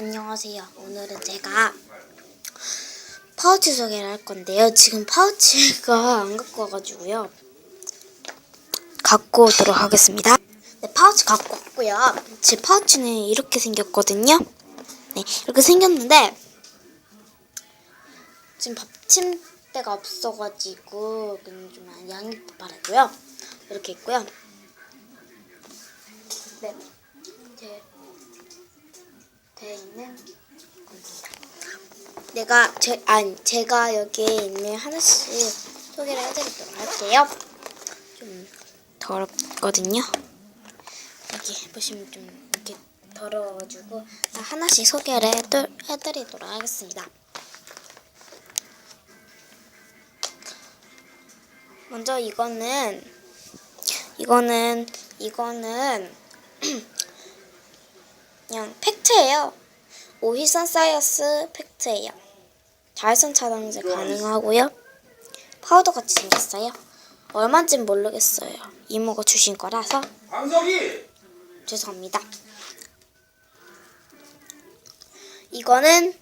안녕하세요. 오늘은 제가 파우치 소개를 할 건데요. 지금 파우치가 안 갖고 와가지고요. 갖고 오도록 하겠습니다. 네, 파우치 갖고 왔고요. 제 파우치는 이렇게 생겼거든요. 네, 이렇게 생겼는데 지금 받침대가 없어가지고 그냥 좀 양이 바라고요. 이렇게 있고요. 네, 있는. 내가 제 아니 제가 여기에 있는 하나씩 소개를 해드리도록 할게요. 좀 더럽거든요. 여기 보시면 좀 이렇게 더러워가지고 다 하나씩 소개를 해드, 해드리도록 하겠습니다. 먼저 이거는 이거는 이거는 그냥 팩트예요. 오희선 사이어스 팩트예요. 자외선 차단제 가능하고요. 파우더 같이 생겼어요. 얼마인지는 모르겠어요. 이모가 주신 거라서 방석이 죄송합니다. 이거는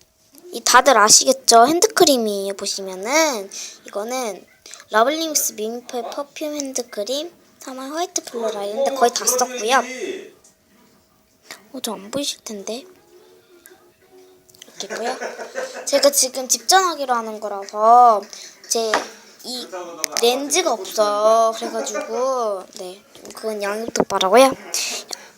이 다들 아시겠죠? 핸드크림이에요. 보시면은 이거는 러블리믹스 미니펄 퍼퓸 핸드크림 3월 화이트 플로라인데 거의 다 썼고요. 어, 저 안 보이실 텐데. 있고요. 제가 지금 집전하기로 하는 거라서 제 이 렌즈가 없어요. 그래가지고 네 그건 바라고요.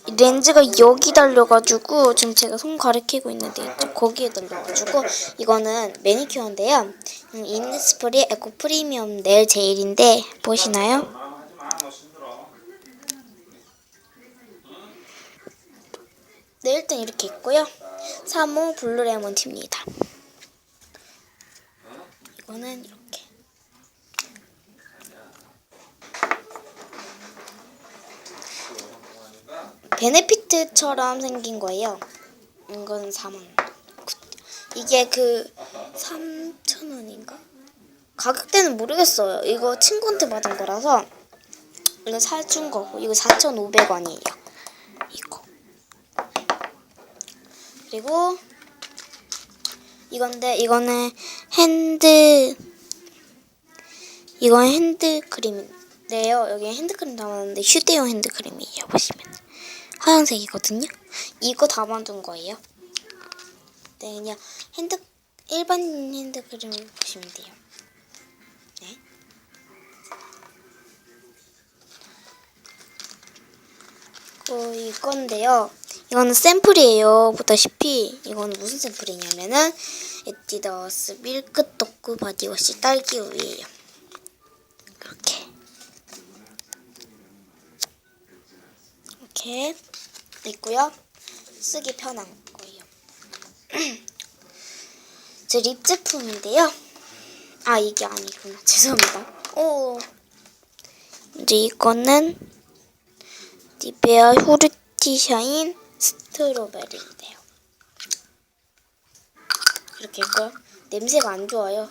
이 렌즈가 여기 달려가지고 지금 제가 손 가리키고 있는데 또 거기에 달려가지고 이거는 매니큐어인데요. 음, 이니스프리 에코 프리미엄 네일 제일인데 보시나요? 네, 일단 이렇게 있고요. 3호 블루 레몬 티입니다. 이거는 이렇게. 베네피트처럼 생긴 거예요. 이건 4만 이게 그 3,000원인가? 가격대는 모르겠어요. 이거 친구한테 받은 거라서 이거 사준 거고 이거 4,500원이에요. 이거. 그리고 이건데 이거는 핸드 이건 핸드크림인데요. 여기 핸드크림 담았는데 휴대용 핸드크림이에요. 보시면 하얀색이거든요. 이거 담아둔 거예요. 네, 그냥 핸드 일반 핸드크림을 보시면 돼요. 네. 그 이건데요. 이거는 샘플이에요. 보다시피 이거는 무슨 샘플이냐면은 에뛰더스 밀크 토크 바디워시 딸기 우유예요. 이렇게 이렇게 있고요. 쓰기 편한 거예요. 제 립 제품인데요. 아 이게 아니구나. 죄송합니다. 오. 이제 이거는 니베아 후르티 샤인 스트로베리인데요. 이렇게 있고요. 냄새가 안 좋아요.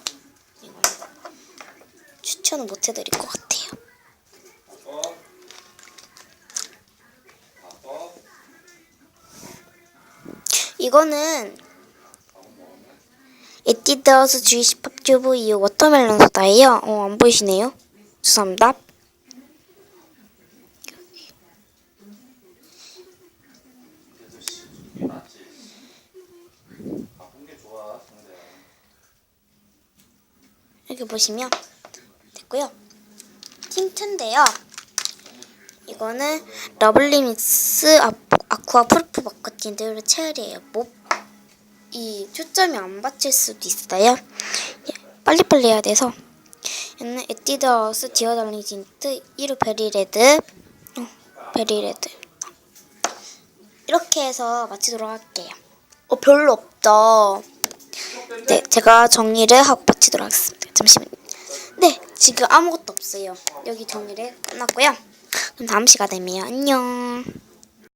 추천은 못 해드릴 것 같아요. 이거는 에뛰드하우스 주이시 팝튜브 이 워터멜론 소다예요. 어, 안 보이시네요. 죄송합니다. 상대야. 이렇게 보시면 됐고요. 틴트인데요. 이거는 러블리 믹스 아, 아쿠아 프루프 마커 틴트 체리예요. 뭐, 이 초점이 안 받칠 수도 있어요. 예, 빨리빨리 해야 돼서. 얘는 에뛰드하우스 디어달링 틴트 1호 베리레드 어, 베리레드 이렇게 해서 마치도록 할게요. 어 별로 없다. 네, 제가 정리를 하고 마치도록 하겠습니다. 잠시만요. 네, 지금 아무것도 없어요. 여기 정리를 끝났고요. 그럼 다음 시간에 봬요. 안녕.